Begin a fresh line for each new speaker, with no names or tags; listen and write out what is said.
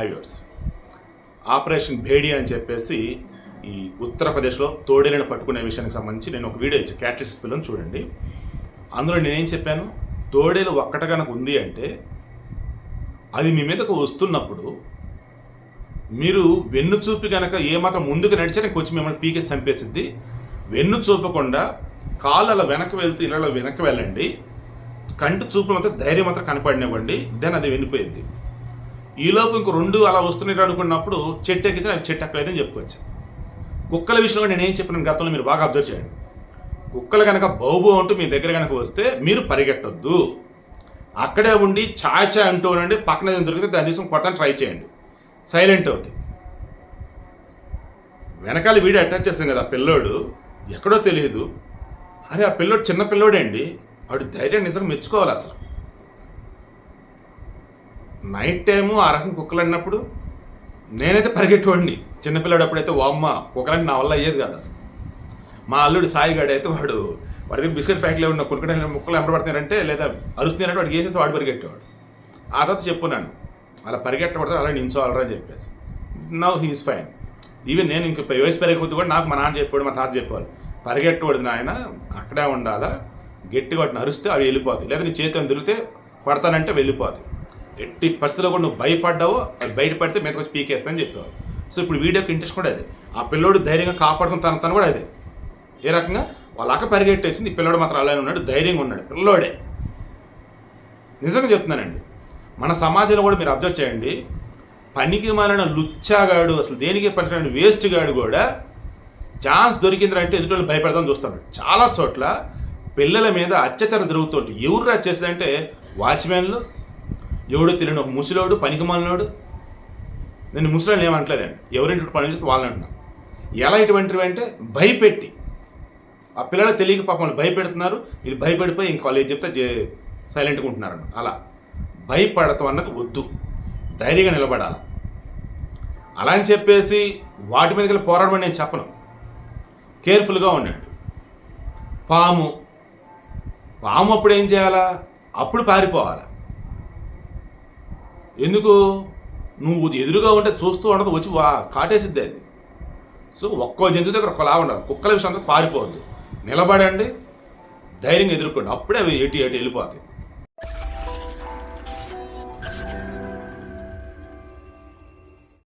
హైవేర్స్ operation భేడి అని చెప్పేసి ఈ ఉత్తరప్రదేశ్లో తోడేలను పట్టుకునే విషయానికి సంబంధించి నేను ఒక వీడియో ఇచ్చాను క్యాట్రిసిస్ పిల్లలు చూడండి. అందులో నేనేం చెప్పాను? తోడేలు ఒక్కట కనుక ఉంది అంటే అది మీ మీదకు వస్తున్నప్పుడు మీరు వెన్ను చూపి కనుక ఏమాత్రం ముందుకు నడిచినా కొంచెం మిమ్మల్ని పీకేసి చంపేసిద్ది. వెన్ను చూపకుండా కాళ్ళు అలా వెనక్కి వెళ్తూ ఇలా వెనక్కి వెళ్ళండి. కంటి చూపు మాత్రం ధైర్యం మాత్రం కనపడినివ్వండి. దెన్ అది వెళ్ళిపోయింది ఈలోపు ఇంకో రెండు అలా వస్తున్నాయి అనుకున్నప్పుడు చెట్టు ఎక్కితే నాకు చెట్టు ఎక్కలేదని చెప్పుకోవచ్చు. కుక్కల విషయంలో నేను ఏం చెప్పిన గతంలో మీరు బాగా అబ్జర్వ్ చేయండి. కుక్కలు కనుక బౌబో అంటూ మీ దగ్గర కనుక వస్తే మీరు పరిగెట్టొద్దు. అక్కడే ఉండి ఛాయ్ ఛాయ్ అంటూ ఉండండి పక్కన దొరికితే దాని తీసుకుని కొట్టడానికి ట్రై చేయండి. సైలెంట్ అవుతుంది వెనకాల వీడియో అటాచ్ చేస్తాం కదా ఆ పిల్లోడు. ఎక్కడో తెలియదు అరే ఆ పిల్లోడు చిన్న పిల్లోడే అండి వాడు ధైర్యం నిజంగా మెచ్చుకోవాలి అసలు. నైట్ టైము ఆ రకం కుక్కలు అన్నప్పుడు నేనైతే పరిగెట్టువాడిని. చిన్నపిల్లాడు అప్పుడైతే వామ్మ కుక్కలని నా వల్ల అయ్యేది కాదు అసలు. మా అల్లుడు సాయిగాడు అయితే వాడు వాడి దగ్గర బిస్కెట్ ప్యాకెట్లో ఉన్న కుక్కడ ముక్కలు ఎంబడబడుతున్నారంటే లేదా అరుస్తున్నారంటే వాడికి వేసేసి వాడు పరిగెట్టేవాడు. ఆ తర్వాత చెప్పున్నాను అలా పరిగెట్టబడతారు అలా నించోవాలరా అని చెప్పేసి. నవ్ హీస్ ఫైన్ ఈవెన్ నేను ఇంక వయసు పెరగకూడదు కూడా నాకు మా నాన్న చెప్పాడు మా తాత చెప్పాడు పరిగెట్టకూడదు నాయన అక్కడే ఉండాలా గట్టిగా వాటిని అరిస్తే అవి వెళ్ళిపోతాయి. లేదా నీ చేతిని దొరికితే పడతానంటే వెళ్ళిపోతాయి. ఎట్టి పరిస్థితిలో కూడా నువ్వు భయపడ్డావు అది బయటపడితే మీద వచ్చి పీకేస్తానని చెప్పేవారు. సో ఇప్పుడు వీడియోకి ఇంట్రెస్ట్ కూడా అదే. ఆ పిల్లోడు ధైర్యంగా కాపాడుకుని తన తను కూడా అదే. ఏ రకంగా? వాళ్ళ అక్క పరిగెట్టేసింది. ఈ పిల్లోడు మాత్రం అలానే ఉన్నాడు ధైర్యంగా ఉన్నాడు. పిల్లోడే. నిజంగా చెప్తున్నానండి. మన సమాజంలో కూడా మీరు అబ్జర్వ్ చేయండి. పనికి మాలిన లుచ్చాగాడు అసలు దేనికి పనికిరాని వేస్ట్ గాడు కూడా ఛాన్స్ దొరికిందంటే ఎదుటి భయపడదాం చూస్తాడు. చాలా చోట్ల పిల్లల మీద అత్యాచారం జరుగుతుంటే ఎవరు వచ్చేసిందంటే వాచ్మెన్లు ఎవడో తెలియని ఒక ముసలోడు పనికిమాలినోడు. నేను ముసలోని ఏమంటలేదండి ఎవరింటి పనులు చేస్తే వాళ్ళని అంటున్నా. ఎలా ఇటువంటివి అంటే భయపెట్టి. ఆ పిల్లలు తెలియక పాపం భయపెడుతున్నారు. వీళ్ళు భయపడిపోయి ఇంక వాళ్ళు ఏం చెప్తే సైలెంట్గా ఉంటున్నారు అలా. భయపడతాం అన్నది వద్దు. ధైర్యంగా నిలబడాలి. అలా అని చెప్పేసి వాటి మీదకి వెళ్ళి పోరాడమని నేను చెప్పను. కేర్ఫుల్గా ఉన్నాడు పాము. పాము అప్పుడు ఏం చేయాలా? అప్పుడు పారిపోవాలా? ఎందుకు? నువ్వు ఎదురుగా ఉంటే చూస్తూ ఉండదు వచ్చి వా కాటేసిద్ది అది. సో ఒక్కో జంతువు దగ్గర ఒకలా ఉండాలి. కుక్కల విషయంలో పారిపోవద్దు నిలబడండి ధైర్యంగా ఎదుర్కోండి. అప్పుడే అవి ఎటు ఎటు వెళ్ళిపోతాయి.